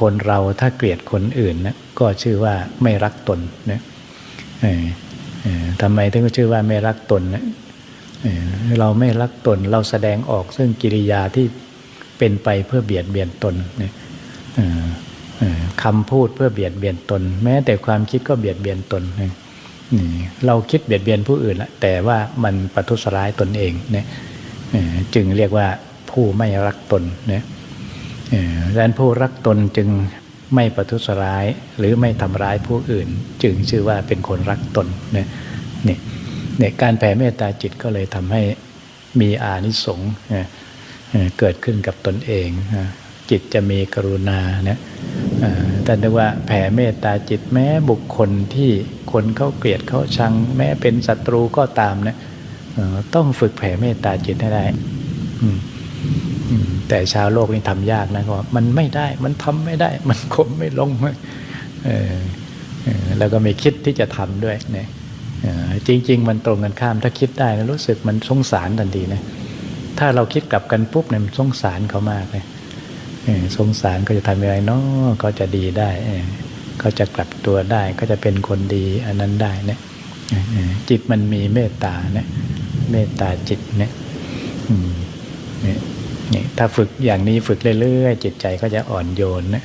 คนเราถ้าเกลียดคนอื่นนะก็ชื่อว่าไม่รักตนนะทำไมถึงชื่อว่าไม่รักตนนะเราไม่รักตนเราแสดงออกซึ่งกิริยาที่เป็นไปเพื่อเบียดเบียนตนนะคำพูดเพื่อเบียดเบียนตน แม้แต่ความคิดก็เบียดเบียนตนนะเราคิดเบียดเบียนผู้อื่นละแต่ว่ามันประทุษร้ายตนเองนะจึงเรียกว่าผู้ไม่รักตนนะเอ่อ ดังนั้นผู้รักตนจึงไม่ประทุษร้าย หรือไม่ทำร้ายผู้อื่น จึงชื่อว่าเป็นคนรักตนเนี่ยเนี่ยเนี่ยการแผ่เมตตาจิตก็เลยทำให้มีอานิสงส์เกิดขึ้นกับตนเอง จิตจะมีกรุณาเนี่ยแต่นึกว่าแผ่เมตตาจิตแม้บุคคลที่คนเขาเกลียดเขาชัง แม้เป็นศัตรูก็ตามเนี่ยต้องฝึกแผ่เมตตาจิตให้ได้ อืมอืม แต่ชาวโลกนี่ทำยากนะก็บอกมันไม่ได้มันทำไม่ได้ มันคมไม่ลงเออแล้วก็ไม่คิดที่จะทำด้วยเนี่ยจริง ๆ มันตรงกันข้ามถ้าคิดได้นะรู้สึกมันสงสารทันทีนะถ้าเราคิดกลับกันปุ๊บเนี่ยมันสงสารเขามากเลยสงสารก็จะทำยังไงเนาะก็จะดีได้เออก็จะกลับตัวได้ก็จะเป็นคนดีอันนั้นได้เนี่ยจิตมันมีเมตตาเนี่ยเมตตาจิตเนี่ย นี่ถ้าฝึกอย่างนี้ฝึกเรื่อยๆจิตใจก็จะอ่อนโยนนะ